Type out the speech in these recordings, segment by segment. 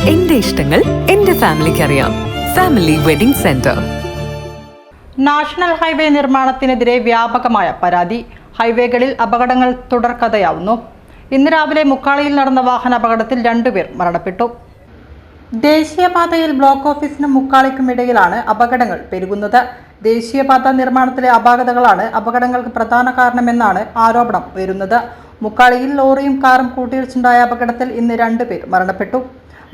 എന്റെ ഇഷ്ടങ്ങൾ എന്റെ ഫാമിലിക്ക് അറിയാം. Family wedding centre. National highway നിർമ്മാണത്തിനെതിരെ വ്യാപകമായ പരാതി. ഹൈവേകളിൽ അപകടങ്ങൾ തുടർക്കഥയാവുന്നു. ഇന്ന് രാവിലെ മുക്കാളിയിൽ നടന്ന വാഹന അപകടത്തിൽ രണ്ടുപേർ മരണപ്പെട്ടു. ദേശീയപാതയിൽ ബ്ലോക്ക് ഓഫീസിനും മുക്കാളിക്കും ഇടയിലാണ് അപകടങ്ങൾ പെരുകുന്നത്. ദേശീയപാത നിർമ്മാണത്തിലെ അപാകതകളാണ് അപകടങ്ങൾക്ക് പ്രധാന കാരണമെന്നാണ് ആരോപണം ഉയരുന്നത്. മുക്കാളിയിൽ ലോറിയും കാറും കൂട്ടിയിടിച്ചുണ്ടായ അപകടത്തിൽ ഇന്ന് രണ്ടുപേർ മരണപ്പെട്ടു.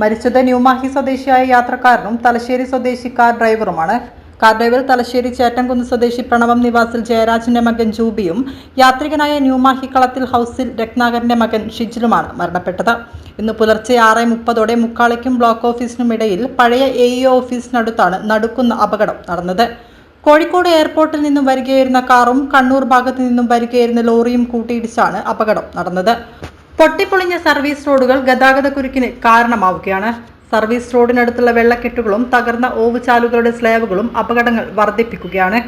മരിച്ചത് ന്യൂമാഹി സ്വദേശിയായ യാത്രക്കാരനും തലശ്ശേരി സ്വദേശി കാർ ഡ്രൈവറുമാണ്. കാർ ഡ്രൈവർ തലശ്ശേരി ചേറ്റംകുന്ന് സ്വദേശി പ്രണവം നിവാസിൽ ജയരാജിന്റെ മകൻ ജൂബിയും യാത്രികനായ ന്യൂമാഹി കളത്തിൽ ഹൗസിൽ രത്നാകരന്റെ മകൻ ഷിജിലുമാണ് മരണപ്പെട്ടത്. ഇന്ന് പുലർച്ചെ ആറ് മുപ്പതോടെ മുക്കാളിക്കും ബ്ലോക്ക് ഓഫീസിനും ഇടയിൽ പഴയ എ ഇ ഓഫീസിനടുത്താണ് നടുക്കുന്ന അപകടം നടന്നത്. കോഴിക്കോട് എയർപോർട്ടിൽ നിന്നും വരികയായിരുന്ന കാറും കണ്ണൂർ ഭാഗത്തു നിന്നും വരികയായിരുന്ന ലോറിയും കൂട്ടിയിടിച്ചാണ് അപകടം നടന്നത്. പൊട്ടിപ്പൊളിഞ്ഞ സർവീസ് റോഡുകൾ ഗതാഗത കുരുക്കിന് കാരണമാവുകയാണ്. സർവീസ് റോഡിനടുത്തുള്ള വെള്ളക്കെട്ടുകളും തകർന്ന ഓവുചാലുകളുടെ സ്ലേവുകളും അപകടങ്ങൾ വർദ്ധിപ്പിക്കുകയാണ്.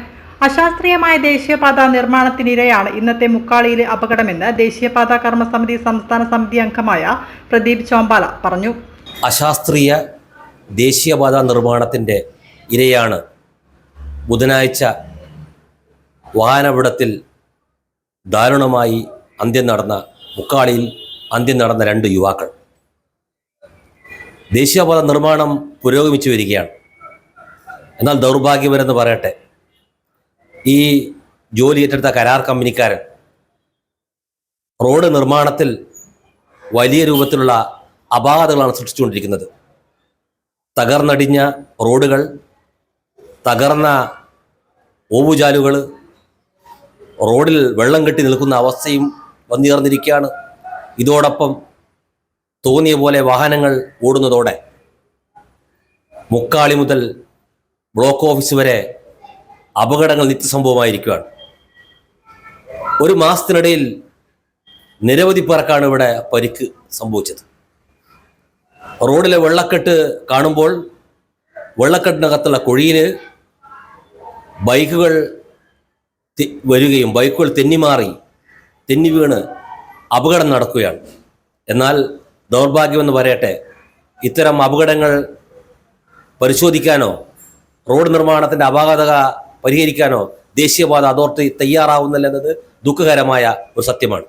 അശാസ്ത്രീയമായ ദേശീയപാതാ നിർമ്മാണത്തിനിരയാണ് ഇന്നത്തെ മുക്കാളിയിലെ അപകടമെന്ന് ദേശീയപാത കർമ്മസമിതി സംസ്ഥാന സമിതി അംഗമായ പ്രദീപ് ചോമ്പാല പറഞ്ഞു. അശാസ്ത്രീയ ദേശീയപാതാ നിർമ്മാണത്തിന്റെ ഇരയാണ് ബുധനാഴ്ച വാഹനാപകടത്തിൽ ദാരുണമായി അന്ത്യം നടന്ന മുക്കാളിയിൽ അന്ത്യം നടന്ന രണ്ട് യുവാക്കൾ. ദേശീയപാത നിർമ്മാണം പുരോഗമിച്ചു വരികയാണ്. എന്നാൽ ദൗർഭാഗ്യവരെന്ന് പറയട്ടെ ഈ ജോലി ഏറ്റെടുത്ത കരാർ കമ്പനിക്കാരൻ റോഡ് നിർമ്മാണത്തിൽ വലിയ രൂപത്തിലുള്ള അപാകതകളാണ് സൃഷ്ടിച്ചുകൊണ്ടിരിക്കുന്നത്. തകർന്നടിഞ്ഞ റോഡുകൾ തകർന്ന ഓവുചാലുകൾ റോഡിൽ വെള്ളം കെട്ടി നിൽക്കുന്ന അവസ്ഥയും വന്നു ചേർന്നിരിക്കുകയാണ് ഇതോടൊപ്പം തോന്നിയ പോലെ വാഹനങ്ങൾ ഓടുന്നതോടെ മുക്കാളി മുതൽ ബ്ലോക്ക് ഓഫീസ് വരെ അപകടങ്ങൾ നിത്യസംഭവമായിരിക്കുകയാണ്. ഒരു മാസത്തിനിടയിൽ നിരവധി പേർക്കാണ് ഇവിടെ പരിക്ക് സംഭവിച്ചത്. റോഡിലെ വെള്ളക്കെട്ട് കാണുമ്പോൾ വെള്ളക്കെട്ടിനകത്തുള്ള കുഴിയിൽ ബൈക്കുകൾ വരികയും ബൈക്കുകൾ തെന്നിമാറി തെന്നി വീണ് അപകടം നടക്കുകയാണ്. എന്നാൽ ദൗർഭാഗ്യമെന്ന് പറയട്ടെ ഇത്തരം അപകടങ്ങൾ പരിശോധിക്കാനോ റോഡ് നിർമ്മാണത്തിന്റെ അപാകത പരിഹരിക്കാനോ ദേശീയപാത അതോറിറ്റി തയ്യാറാവുന്നില്ല എന്നത് ദുഃഖകരമായ ഒരു സത്യമാണ്.